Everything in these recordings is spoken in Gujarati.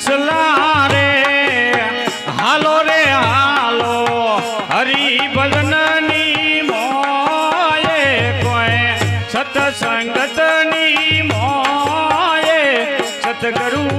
હંસલા રે હાલો રે હાલો હરિભજનની મોએ કોઈ સતસંગતની મોએ સતગુરુ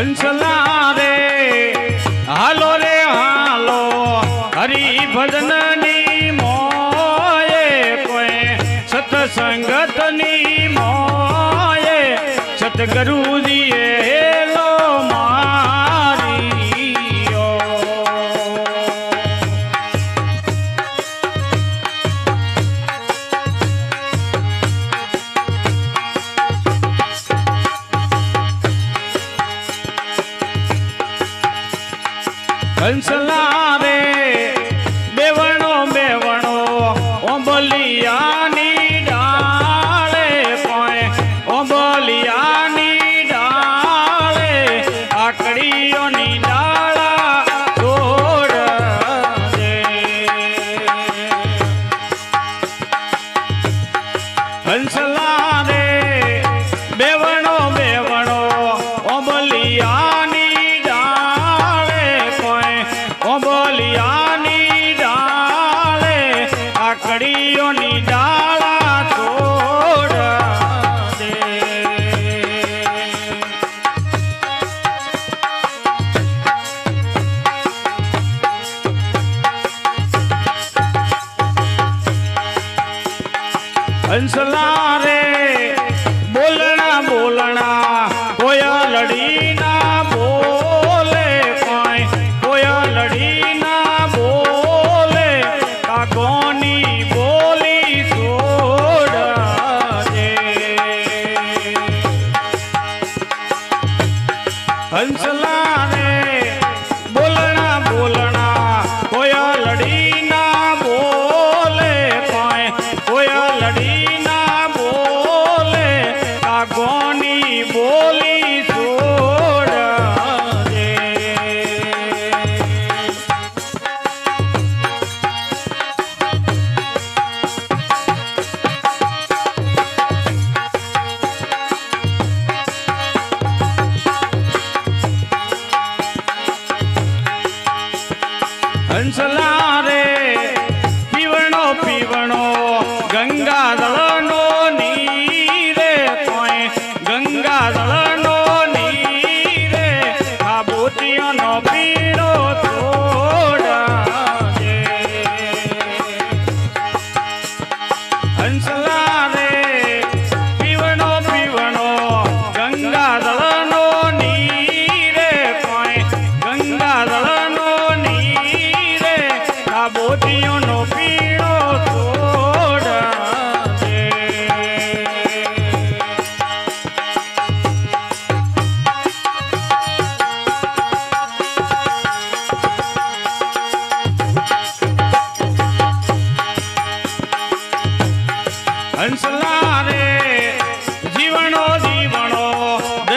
હંસલા રે હાલો રે હાલો હરી ભજનની મોએ કોઈ સતસંગતની મોએ સતગુરુજીએ Ansel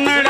ಕನ್ನಡ